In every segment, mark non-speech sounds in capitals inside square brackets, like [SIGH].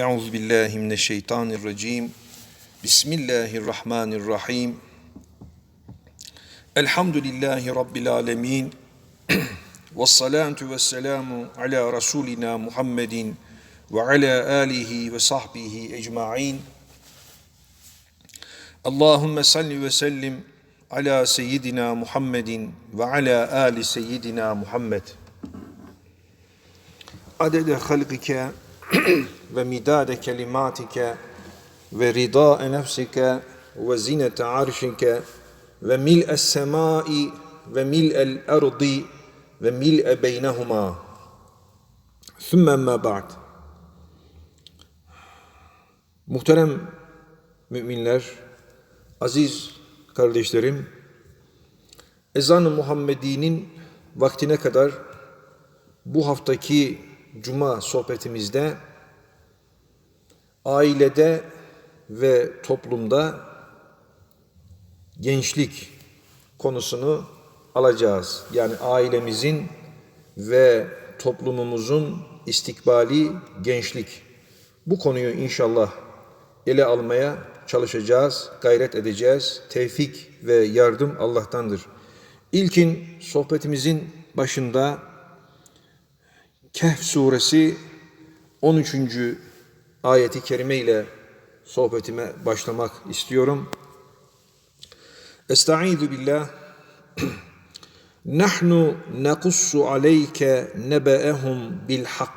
Euzu billahi mineşşeytanirracim. Bismillahirrahmanirrahim. Elhamdülillahi rabbil alamin. [CLEARS THROAT] Ves salatu vesselamu ala rasulina Muhammedin ve ala alihi ve sahbihi ecmaîn. Allahumme salli ve sellim ala seyyidina Muhammedin ve ala ali seyyidina Muhammed. Adede halqike [CLEARS THROAT] ve midade kelimatike ve rida nefsike ve zinete arşike ve mil'es semai ve mil'el ardi ve mil'e beynehuma. Sümme emmâ ba'd. Muhterem müminler, aziz kardeşlerim, ezan-ı Muhammedi'nin vaktine kadar bu haftaki cuma sohbetimizde ailede ve toplumda gençlik konusunu alacağız. Yani ailemizin ve toplumumuzun istikbali gençlik. Bu konuyu inşallah ele almaya çalışacağız, gayret edeceğiz. Tevfik ve yardım Allah'tandır. İlkin sohbetimizin başında Kehf suresi 13. ayeti kerime ile sohbetime başlamak istiyorum. Estaizu billah. [CLEARS THROAT] Nahnu nakussu aleyke nebe'ehum bil hak.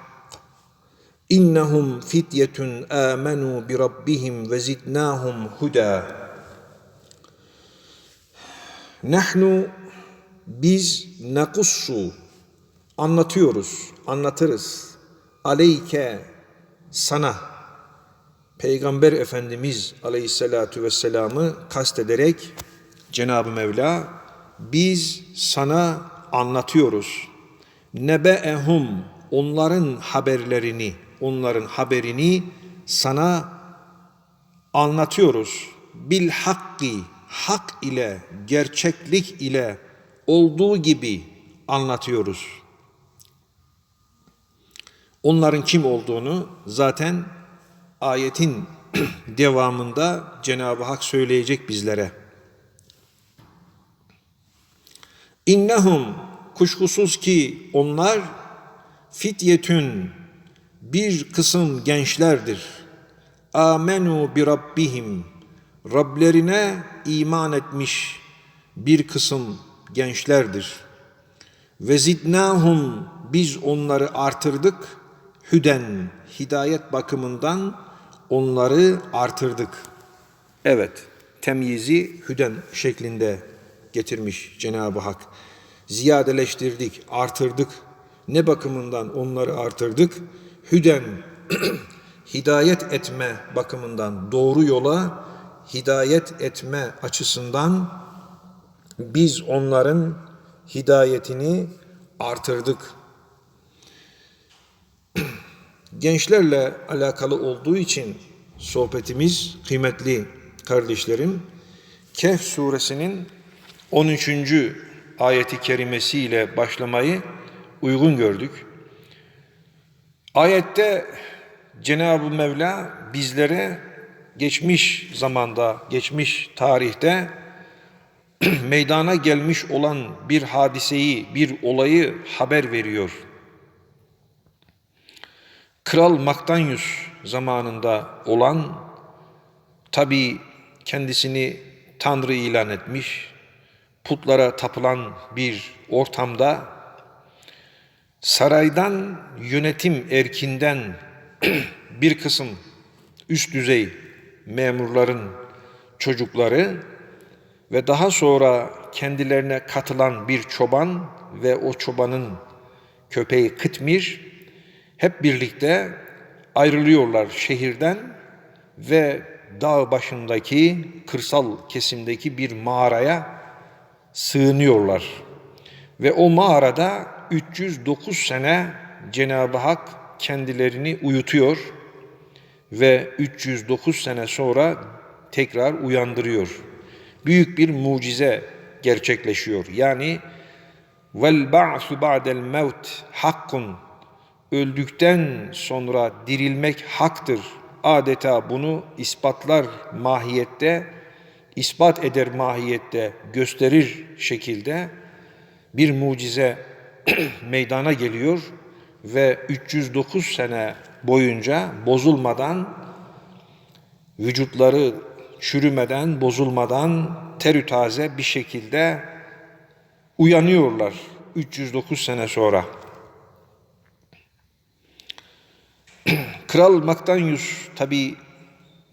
İnnehum fityetun amenu bi rabbihim ve zidnahum huda. Nahnu biz nakussu anlatıyoruz, anlatırız. Aleyke sana Peygamber Efendimiz Aleyhisselatu Vesselam'ı kastederek Cenab-ı Mevla biz sana anlatıyoruz. Nebe'ehum onların haberlerini, onların haberini sana anlatıyoruz. Bil hakki, hak ile, gerçeklik ile olduğu gibi anlatıyoruz. Onların kim olduğunu zaten ayetin [CLEARS THROAT] devamında Cenab-ı Hak söyleyecek bizlere. İnnehum kuşkusuz ki onlar fityetün bir kısım gençlerdir. Amenu bi rabbihim Rablerine iman etmiş bir kısım gençlerdir. Ve zidnahum biz onları artırdık. Hüden hidayet bakımından onları artırdık. Evet, temyizi hüden şeklinde getirmiş Cenab-ı Hak. Ziyadeleştirdik, artırdık. Ne bakımından onları artırdık? Hüden, [CLEARS THROAT] hidayet etme bakımından, doğru yola hidayet etme açısından biz onların hidayetini artırdık. [CLEARS THROAT] Gençlerle alakalı olduğu için sohbetimiz kıymetli kardeşlerim Kehf suresinin 13. ayeti kerimesiyle başlamayı uygun gördük. Ayette Cenab-ı Mevla bizlere geçmiş zamanda, geçmiş tarihte [CLEARS THROAT] meydana gelmiş olan bir hadiseyi, bir olayı haber veriyor. Kral Maktanyus zamanında olan tabi kendisini Tanrı ilan etmiş, putlara tapılan bir ortamda saraydan yönetim erkinden [CLEARS THROAT] bir kısım üst düzey memurların çocukları ve daha sonra kendilerine katılan bir çoban ve o çobanın köpeği Kıtmir hep birlikte ayrılıyorlar şehirden ve dağ başındaki kırsal kesimdeki bir mağaraya sığınıyorlar. Ve o mağarada 309 sene Cenab-ı Hak kendilerini uyutuyor ve 309 sene sonra tekrar uyandırıyor. Büyük bir mucize gerçekleşiyor. Yani vel ba'su ba'del mevt hakkun öldükten sonra dirilmek haktır. Adeta bunu ispatlar mahiyette, ispat eder mahiyette gösterir şekilde bir mucize [CLEARS THROAT] meydana geliyor ve 309 sene boyunca bozulmadan vücutları çürümeden, bozulmadan terü taze bir şekilde uyanıyorlar 309 sene sonra. Kral Maktanyus tabi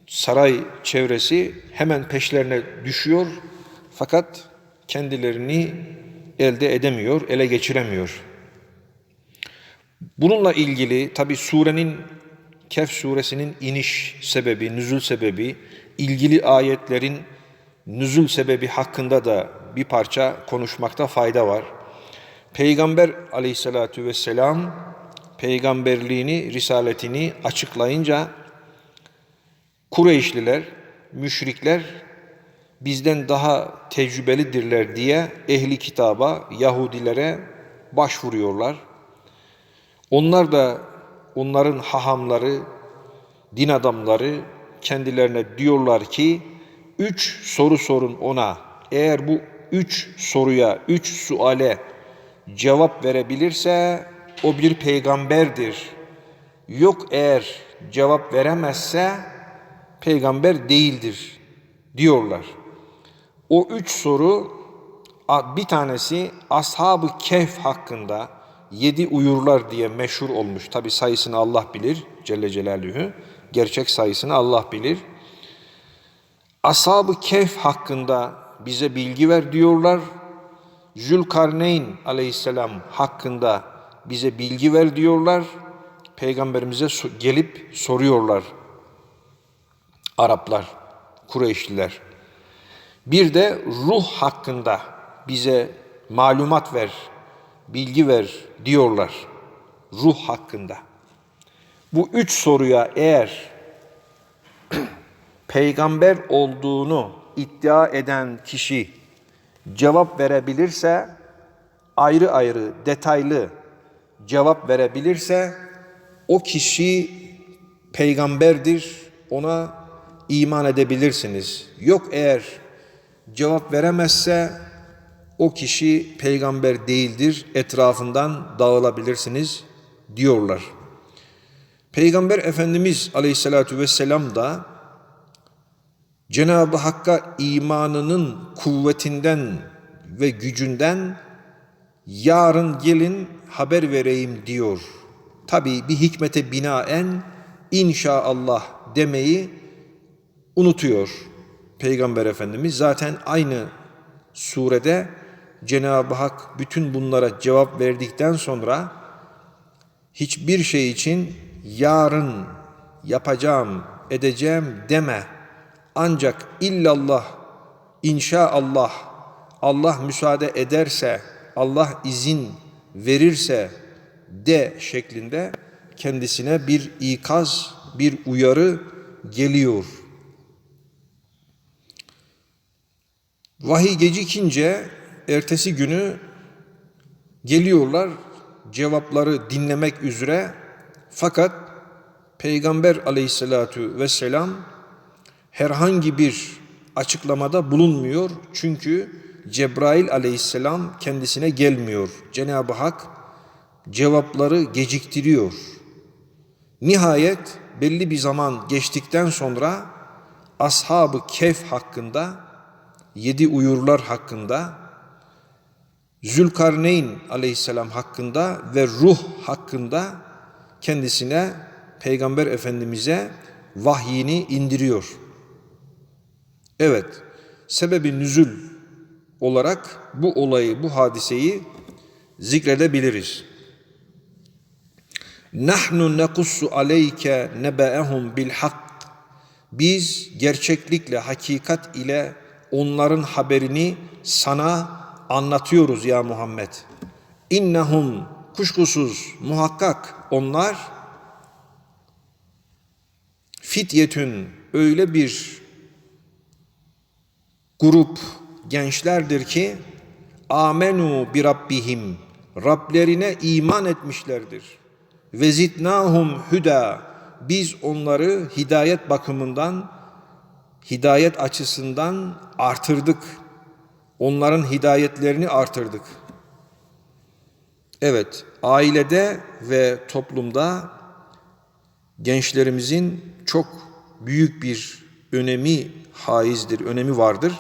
saray çevresi hemen peşlerine düşüyor fakat kendilerini elde edemiyor, ele geçiremiyor. Bununla ilgili tabi surenin Kehf suresinin iniş sebebi, nüzul sebebi, ilgili ayetlerin nüzul sebebi hakkında da bir parça konuşmakta fayda var. Peygamber aleyhissalatü vesselam peygamberliğini, risaletini açıklayınca Kureyşliler, müşrikler bizden daha tecrübelidirler diye ehli kitaba, Yahudilere başvuruyorlar. Onlar da onların hahamları, din adamları kendilerine diyorlar ki üç soru sorun ona. Eğer bu üç soruya, üç suale cevap verebilirse o bir peygamberdir. Yok eğer cevap veremezse peygamber değildir diyorlar. O üç soru bir tanesi Ashab-ı Kehf hakkında yedi uyurlar diye meşhur olmuş. Tabi sayısını Allah bilir Celle Celaluhu. Gerçek sayısını Allah bilir. Ashab-ı Kehf hakkında bize bilgi ver diyorlar. Zülkarneyn aleyhisselam hakkında bize bilgi ver diyorlar. Peygamberimize gelip soruyorlar. Araplar, Kureyşliler. Bir de ruh hakkında bize malumat ver, bilgi ver diyorlar. Ruh hakkında. Bu üç soruya eğer [CLEARS THROAT] peygamber olduğunu iddia eden kişi cevap verebilirse, ayrı ayrı, detaylı cevap verebilirse, o kişi peygamberdir, ona iman edebilirsiniz. Yok eğer cevap veremezse, o kişi peygamber değildir, etrafından dağılabilirsiniz diyorlar. Peygamber Efendimiz Aleyhisselatü Vesselam da Cenab-ı Hakk'a imanının kuvvetinden ve gücünden yarın gelin haber vereyim diyor. Tabi bir hikmete binaen inşaallah demeyi unutuyor Peygamber Efendimiz. Zaten aynı surede Cenab-ı Hak bütün bunlara cevap verdikten sonra hiçbir şey için yarın yapacağım, edeceğim deme. Ancak illallah, inşaallah, Allah müsaade ederse, Allah izin verirse de şeklinde kendisine bir ikaz, bir uyarı geliyor. Vahiy gecikince ertesi günü geliyorlar cevapları dinlemek üzere fakat Peygamber aleyhissalatu vesselam herhangi bir açıklamada bulunmuyor. Çünkü Cebrail aleyhisselam kendisine gelmiyor. Cenab-ı Hak cevapları geciktiriyor. Nihayet belli bir zaman geçtikten sonra Ashab-ı Kehf hakkında, yedi uyurlar hakkında, Zülkarneyn aleyhisselam hakkında ve ruh hakkında kendisine Peygamber Efendimiz'e vahyini indiriyor. Evet, sebebi nüzül olarak bu olayı, bu hadiseyi zikredebiliriz. Nahnu nekussu aleyke nebe'ehum bil hak. Biz gerçeklikle, hakikat ile onların haberini sana anlatıyoruz ya Muhammed. İnnehum kuşkusuz muhakkak onlar fityetün öyle bir grup gençlerdir ki amenu bi rabbihim Rablerine iman etmişlerdir. ve zidnahum huda biz onları hidayet bakımından hidayet açısından artırdık. Onların hidayetlerini artırdık. Evet, ailede ve toplumda gençlerimizin çok büyük bir önemi haizdir, önemi vardır.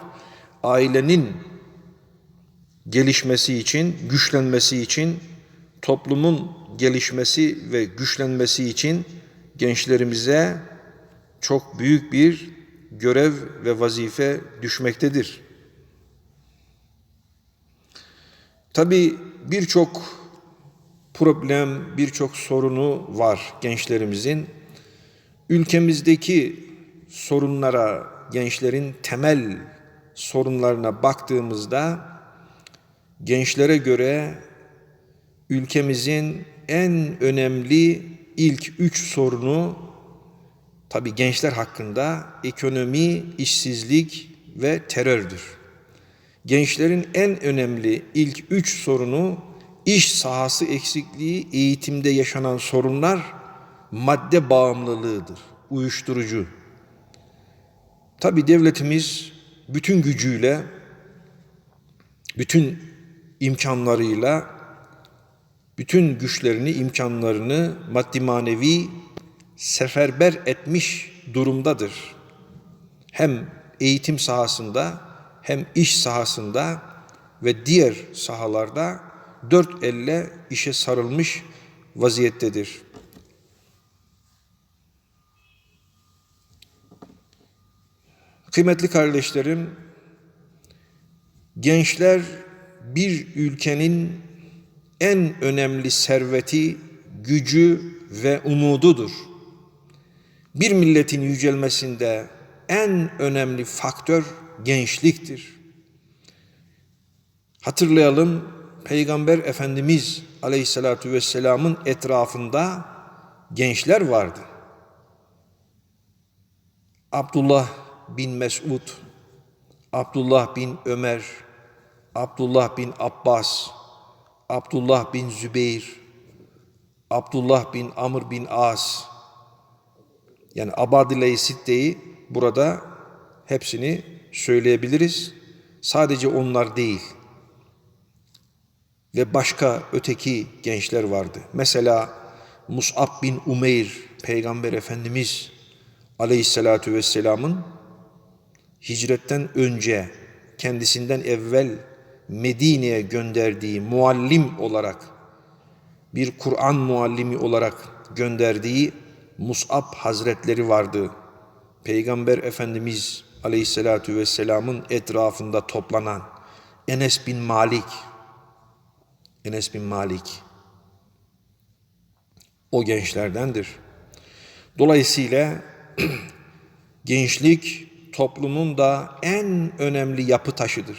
Ailenin gelişmesi için, güçlenmesi için, toplumun gelişmesi ve güçlenmesi için gençlerimize çok büyük bir görev ve vazife düşmektedir. Tabi birçok problem, birçok sorunu var gençlerimizin. Ülkemizdeki sorunlara, gençlerin temel sorunlarına baktığımızda gençlere göre ülkemizin en önemli ilk üç sorunu tabi gençler hakkında ekonomi, işsizlik ve terördür. Gençlerin en önemli ilk üç sorunu iş sahası eksikliği, eğitimde yaşanan sorunlar, madde bağımlılığıdır, uyuşturucu. Tabi devletimiz bütün gücüyle, bütün imkanlarıyla, bütün güçlerini, imkanlarını maddi manevi seferber etmiş durumdadır. Hem eğitim sahasında hem iş sahasında ve diğer sahalarda dört elle işe sarılmış vaziyettedir. Kıymetli kardeşlerim, gençler bir ülkenin en önemli serveti, gücü ve umududur. Bir milletin yücelmesinde en önemli faktör gençliktir. Hatırlayalım Peygamber Efendimiz Aleyhisselatü Vesselam'ın etrafında gençler vardı. Abdullah bin Mesud, Abdullah bin Ömer, Abdullah bin Abbas, Abdullah bin Zübeyir, Abdullah bin Amr bin As, yani Abadile-i Sitte'yi burada hepsini söyleyebiliriz. Sadece onlar değil. Ve başka öteki gençler vardı. Mesela Mus'ab bin Umeyr, Peygamber Efendimiz Aleyhisselatü Vesselam'ın hicretten önce kendisinden evvel Medine'ye gönderdiği muallim olarak bir Kur'an muallimi olarak gönderdiği Mus'ab Hazretleri vardı. Peygamber Efendimiz Aleyhisselatü Vesselam'ın etrafında toplanan Enes bin Malik Enes bin Malik o gençlerdendir. Dolayısıyla [CLEARS THROAT] gençlik toplumun da en önemli yapı taşıdır.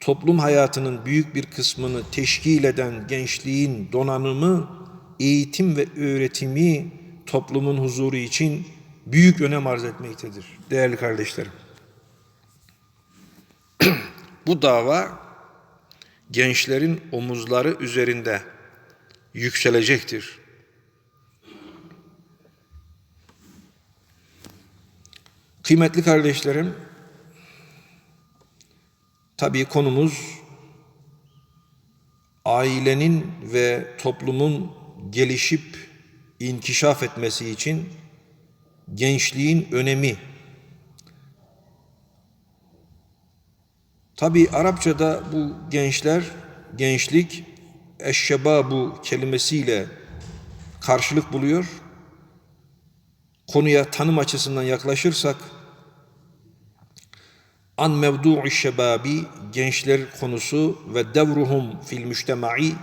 Toplum hayatının büyük bir kısmını teşkil eden gençliğin donanımı, eğitim ve öğretimi toplumun huzuru için büyük önem arz etmektedir değerli kardeşlerim. [CLEARS THROAT] Bu dava gençlerin omuzları üzerinde yükselecektir. Kıymetli kardeşlerim, tabii konumuz ailenin ve toplumun gelişip inkişaf etmesi için gençliğin önemi. Tabi Arapçada bu gençler, gençlik eşşebabu kelimesiyle karşılık buluyor. Konuya tanım açısından yaklaşırsak an mevdu'i şebabi gençler konusu ve devruhum fil müştemai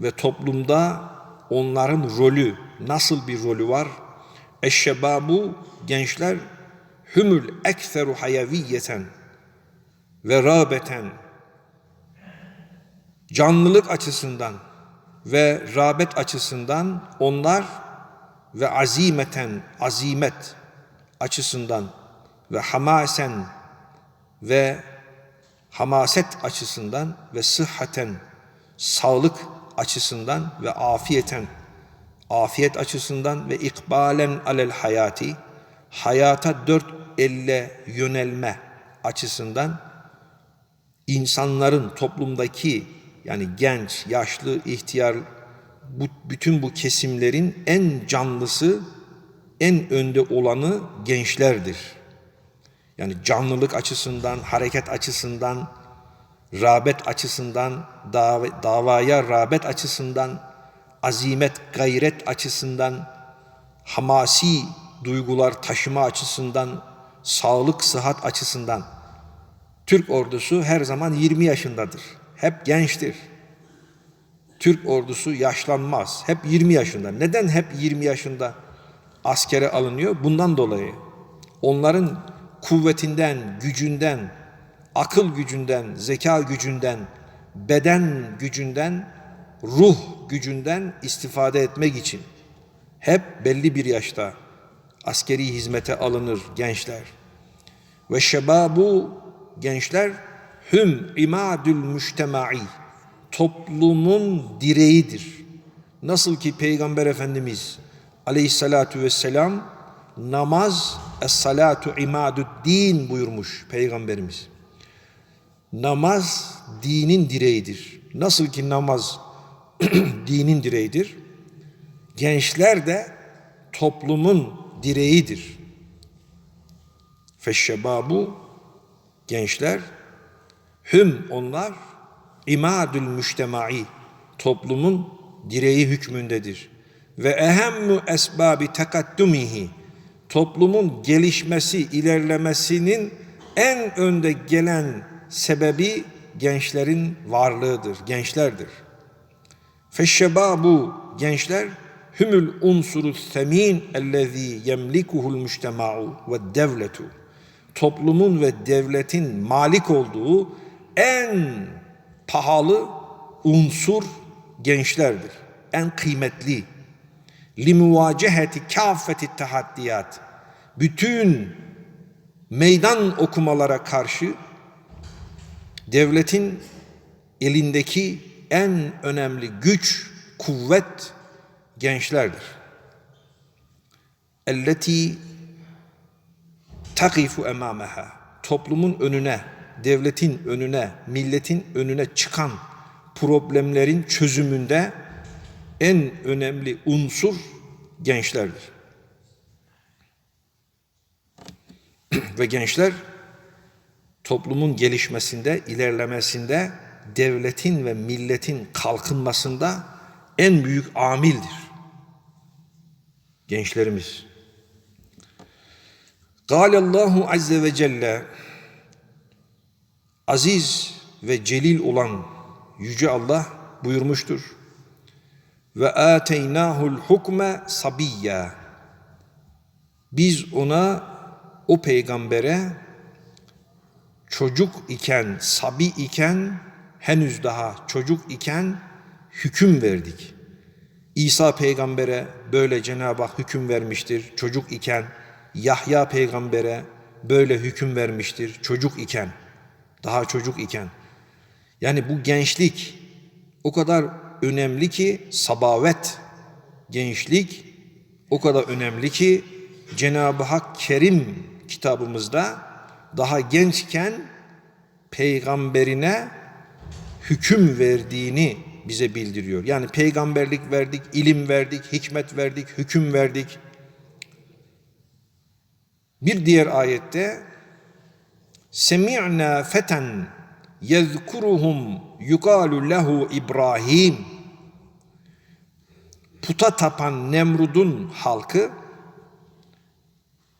ve toplumda onların rolü nasıl bir rolü var? Eşşebabu gençler hümül ekseru hayaviyeten ve rağbeten canlılık açısından ve rağbet açısından onlar ve azimeten azimet açısından ve hamasen ve hamaset açısından ve sıhhaten sağlık açısından ve afiyeten afiyet açısından ve ikbalen alel hayati hayata dört elle yönelme açısından insanların toplumdaki yani genç, yaşlı, ihtiyar bu, bütün bu kesimlerin en canlısı, en önde olanı gençlerdir. Yani canlılık açısından, hareket açısından, rağbet açısından, dav- davaya rağbet açısından, azimet, gayret açısından, hamasi duygular taşıma açısından, sağlık, sıhhat açısından Türk ordusu her zaman 20 yaşındadır. Hep gençtir. Türk ordusu yaşlanmaz. Hep 20 yaşında. Neden hep 20 yaşında askere alınıyor? Bundan dolayı. Onların kuvvetinden, gücünden, akıl gücünden, zeka gücünden, beden gücünden, ruh gücünden istifade etmek için hep belli bir yaşta askeri hizmete alınır gençler. Ve şebabu gençler hüm imadül müştemai toplumun direğidir. Nasıl ki Peygamber Efendimiz aleyhissalatu vesselam namaz es-salatu imadud din buyurmuş Peygamberimiz. Namaz dinin direğidir. Nasıl ki namaz [CLEARS THROAT] dinin direğidir. Gençler de toplumun direğidir. Feşşebabu gençler hüm onlar imadül müştemai toplumun direği hükmündedir. Ve ehemmu esbabi tekaddumihi toplumun gelişmesi, ilerlemesinin en önde gelen sebebi gençlerin varlığıdır, gençlerdir. Feşşebabu gençler hümül unsuru semin ellezî yemlikuhul müştema'u ve devletu. Toplumun ve devletin malik olduğu en pahalı unsur gençlerdir. En kıymetli. Limuvaceheti kâfeti tahaddiyat. Bütün meydan okumalara karşı devletin elindeki en önemli güç, kuvvet gençlerdir. Elleti takifu emamaha. Toplumun önüne, devletin önüne, milletin önüne çıkan problemlerin çözümünde en önemli unsur gençlerdir. [CLEARS THROAT] Ve gençler toplumun gelişmesinde, ilerlemesinde, devletin ve milletin kalkınmasında en büyük amildir. Gençlerimiz. Allahu azze ve celle aziz ve celil olan yüce Allah buyurmuştur. Ve ateynahul hukme sabiyya. Biz ona o peygambere çocuk iken, sabi iken, henüz daha çocuk iken hüküm verdik. İsa peygambere böyle Cenab-ı Hak hüküm vermiştir çocuk iken. Yahya peygambere böyle hüküm vermiştir çocuk iken. Daha çocuk iken. Yani bu gençlik o kadar önemli ki sabavet gençlik o kadar önemli ki Cenab-ı Hak Kerim kitabımızda daha gençken peygamberine hüküm verdiğini bize bildiriyor. Yani peygamberlik verdik, ilim verdik, hikmet verdik, hüküm verdik. Bir diğer ayette Semi'na feten yezkuruhum yukalu lehu İbrahim. Puta tapan Nemrud'un halkı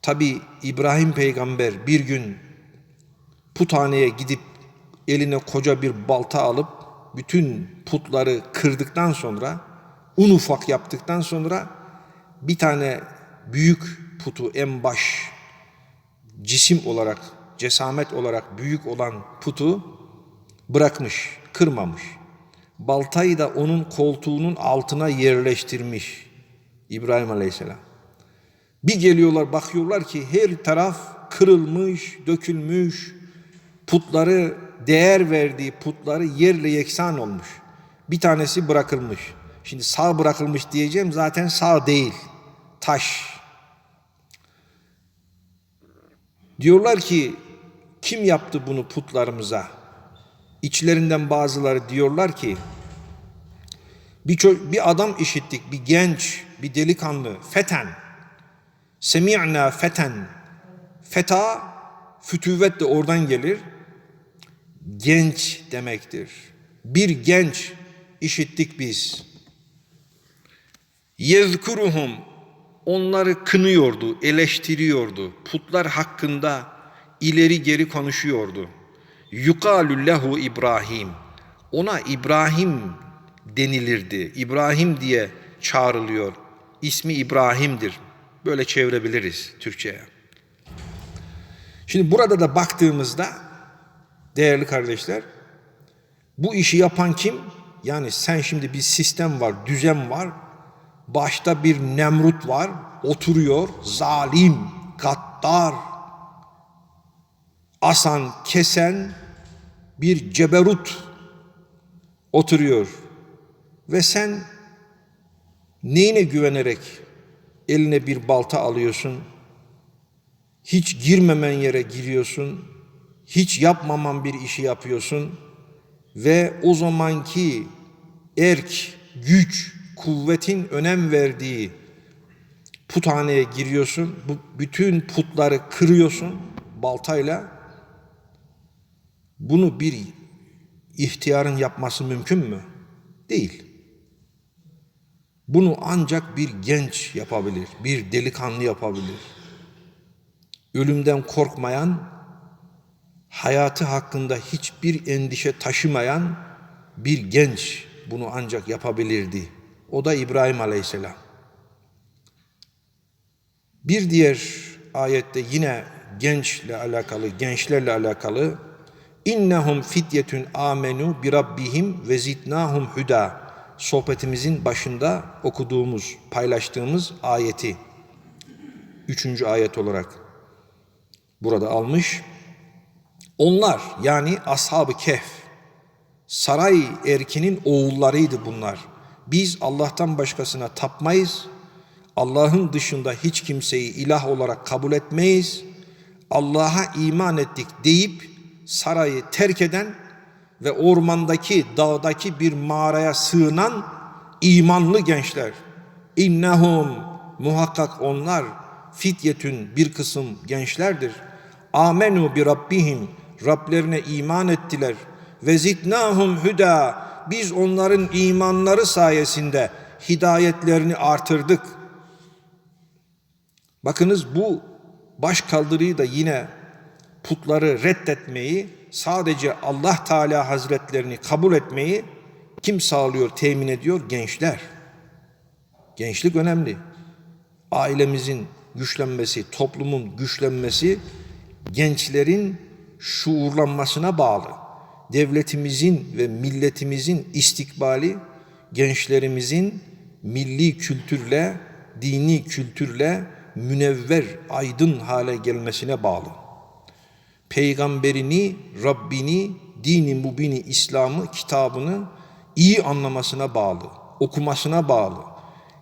tabi İbrahim peygamber bir gün puthaneye gidip eline koca bir balta alıp bütün putları kırdıktan sonra un ufak yaptıktan sonra bir tane büyük putu en baş cisim olarak cesamet olarak büyük olan putu bırakmış, kırmamış. Baltayı da onun koltuğunun altına yerleştirmiş İbrahim Aleyhisselam. Bir geliyorlar bakıyorlar ki her taraf kırılmış, dökülmüş, putları değer verdiği putları yerle yeksan olmuş. Bir tanesi bırakılmış. Şimdi sağ bırakılmış diyeceğim zaten sağ değil. Taş. Diyorlar ki kim yaptı bunu putlarımıza? İçlerinden bazıları diyorlar ki bir, bir adam işittik, bir genç, bir delikanlı, feten. Semi'na feten. Feta, fütüvvet de oradan gelir. Genç demektir. Bir genç işittik biz. Yezkuruhum onları kınıyordu, eleştiriyordu. Putlar hakkında ileri geri konuşuyordu. Yukalü lehu İbrahim. Ona İbrahim denilirdi. İbrahim diye çağrılıyor. İsmi İbrahim'dir. Böyle çevirebiliriz Türkçe'ye. Şimdi burada da baktığımızda değerli kardeşler bu işi yapan kim? Yani sen şimdi bir sistem var, düzen var. Başta bir Nemrut var, oturuyor, zalim, gaddar, asan, kesen bir ceberut oturuyor. Ve sen neyine güvenerek eline bir balta alıyorsun? Hiç girmemen yere giriyorsun. Hiç yapmaman bir işi yapıyorsun. Ve o zamanki erk, güç, kuvvetin önem verdiği puthaneye giriyorsun. Bu bütün putları kırıyorsun baltayla. Bunu bir ihtiyarın yapması mümkün mü? Değil. Bunu ancak bir genç yapabilir, bir delikanlı yapabilir. Ölümden korkmayan, hayatı hakkında hiçbir endişe taşımayan bir genç bunu ancak yapabilirdi. O da İbrahim Aleyhisselam. Bir diğer ayette yine gençle alakalı, gençlerle alakalı innehum fityetun amenu bi rabbihim ve zidnahum huda sohbetimizin başında okuduğumuz, paylaştığımız ayeti üçüncü ayet olarak burada almış. Onlar yani ashab-ı kehf saray erkinin oğullarıydı bunlar. Biz Allah'tan başkasına tapmayız. Allah'ın dışında hiç kimseyi ilah olarak kabul etmeyiz. Allah'a iman ettik deyip sarayı terk eden ve ormandaki dağdaki bir mağaraya sığınan imanlı gençler. İnnehum muhakkak onlar fityetün bir kısım gençlerdir. Amenu bi rabbihim Rablerine iman ettiler ve zidnahum huda biz onların imanları sayesinde hidayetlerini artırdık. Bakınız bu baş kaldırıyı da yine putları reddetmeyi, sadece Allah Teala Hazretlerini kabul etmeyi kim sağlıyor, temin ediyor? Gençler. Gençlik önemli. Ailemizin güçlenmesi, toplumun güçlenmesi gençlerin şuurlanmasına bağlı. Devletimizin ve milletimizin istikbali gençlerimizin milli kültürle, dini kültürle münevver, aydın hale gelmesine bağlı. Peygamberini, Rabbini, dini mubini İslam'ı, kitabını iyi anlamasına bağlı, okumasına bağlı,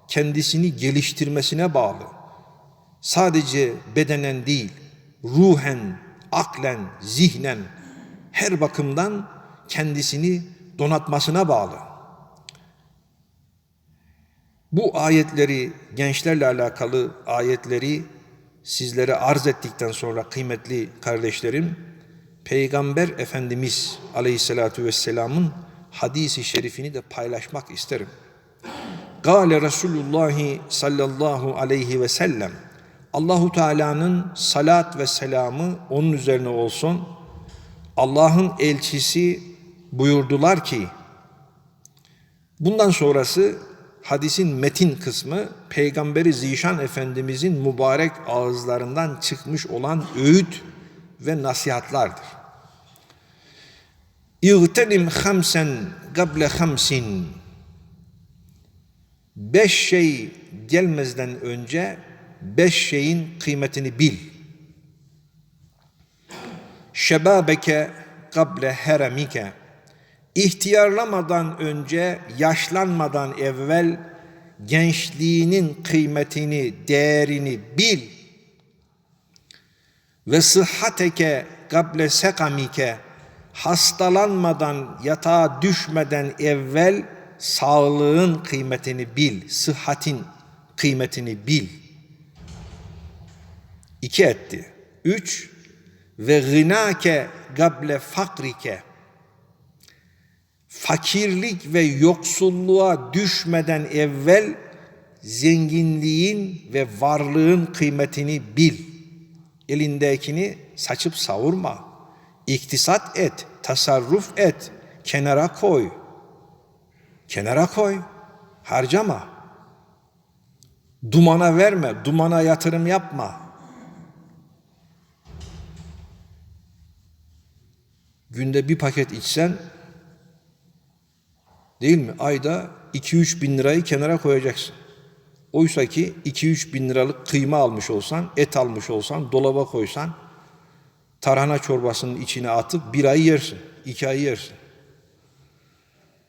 kendisini geliştirmesine bağlı. Sadece bedenen değil, ruhen, aklen, zihnen her bakımdan kendisini donatmasına bağlı. Bu ayetleri, gençlerle alakalı ayetleri sizlere arz ettikten sonra kıymetli kardeşlerim, Peygamber Efendimiz Aleyhisselatü Vesselam'ın hadisi şerifini de paylaşmak isterim. Gale Resulullah sallallahu aleyhi ve sellem Allahu Teala'nın salat ve selamı onun üzerine olsun. Allah'ın elçisi buyurdular ki bundan sonrası hadisin metin kısmı Peygamberi Zişan Efendimizin mübarek ağızlarından çıkmış olan öğüt ve nasihatlardır. İğtenim hamsen gable hamsin Beş şey gelmezden önce beş şeyin kıymetini bil. Şebabeke gable heremike İhtiyarlamadan önce, yaşlanmadan evvel gençliğinin kıymetini, değerini bil. Ve sıhhateke gable sekamike hastalanmadan, yatağa düşmeden evvel sağlığın kıymetini bil, sıhhatin kıymetini bil. İki etti. Üç, ve gınake gable fakrike fakirlik ve yoksulluğa düşmeden evvel zenginliğin ve varlığın kıymetini bil. Elindekini saçıp savurma. İktisat et, tasarruf et, kenara koy. Kenara koy, harcama. Dumana verme, dumana yatırım yapma. Günde bir paket içsen Değil mi? Ayda 2-3 bin lirayı kenara koyacaksın. Oysa ki 2-3 bin liralık kıyma almış olsan, et almış olsan, dolaba koysan, tarhana çorbasının içine atıp bir ay yersin, iki ay yersin.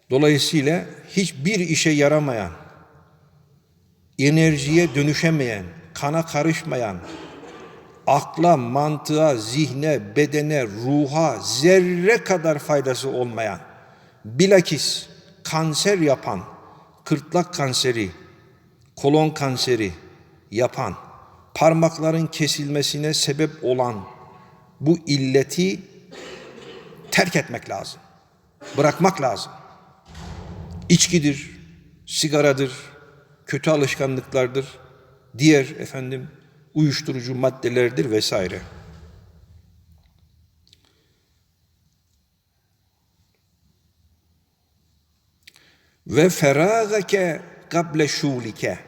Dolayısıyla hiçbir işe yaramayan, enerjiye dönüşemeyen, kana karışmayan, akla, mantığa, zihne, bedene, ruha zerre kadar faydası olmayan, bilakis kanser yapan, kırtlak kanseri, kolon kanseri yapan, parmakların kesilmesine sebep olan bu illeti terk etmek lazım. Bırakmak lazım. İçkidir, sigaradır, kötü alışkanlıklardır, diğer efendim uyuşturucu maddelerdir vesaire. Ve feragake kable şulike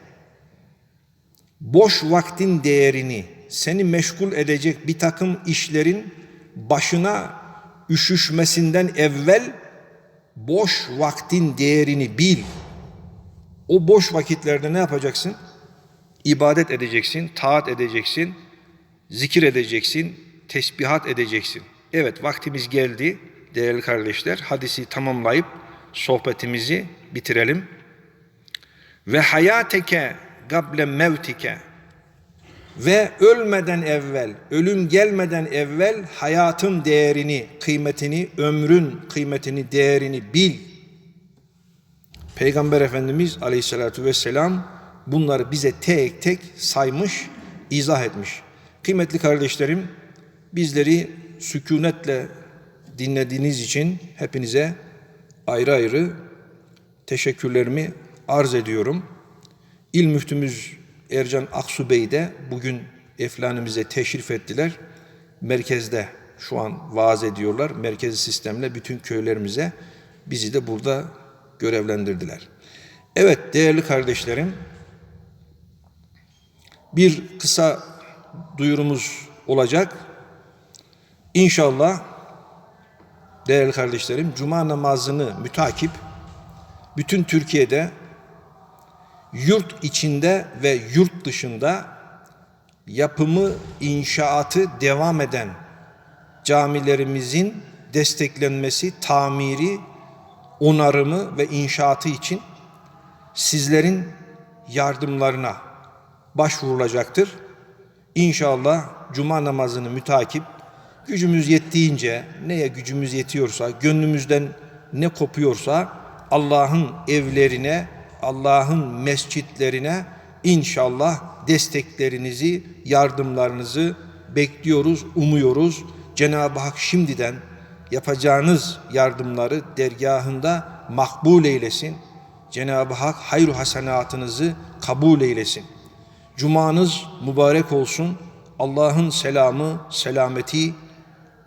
boş vaktin değerini seni meşgul edecek bir takım işlerin başına üşüşmesinden evvel boş vaktin değerini bil. O boş vakitlerde ne yapacaksın? İbadet edeceksin, taat edeceksin, zikir edeceksin, tesbihat edeceksin. Evet vaktimiz geldi değerli kardeşler. Hadisi tamamlayıp sohbetimizi bitirelim. Ve hayateke gable mevtike ve ölmeden evvel, ölüm gelmeden evvel hayatın değerini, kıymetini, ömrün kıymetini, değerini bil. Peygamber Efendimiz Aleyhisselatü Vesselam bunları bize tek tek saymış, izah etmiş. Kıymetli kardeşlerim, bizleri sükunetle dinlediğiniz için hepinize ayrı ayrı teşekkürlerimi arz ediyorum. İl müftümüz Ercan Aksu Bey de bugün eflanimize teşrif ettiler. Merkezde şu an vaaz ediyorlar. Merkezi sistemle bütün köylerimize bizi de burada görevlendirdiler. Evet değerli kardeşlerim bir kısa duyurumuz olacak. İnşallah değerli kardeşlerim cuma namazını mütakip bütün Türkiye'de yurt içinde ve yurt dışında yapımı, inşaatı devam eden camilerimizin desteklenmesi, tamiri, onarımı ve inşaatı için sizlerin yardımlarına başvurulacaktır. İnşallah cuma namazını mütakip gücümüz yettiğince neye gücümüz yetiyorsa, gönlümüzden ne kopuyorsa Allah'ın evlerine, Allah'ın mescitlerine inşallah desteklerinizi, yardımlarınızı bekliyoruz, umuyoruz. Cenab-ı Hak şimdiden yapacağınız yardımları dergahında makbul eylesin. Cenab-ı Hak hayru hasenatınızı kabul eylesin. Cumanız mübarek olsun. Allah'ın selamı, selameti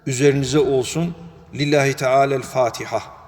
üzerinize olsun. Lillahi Teala'l Fatiha.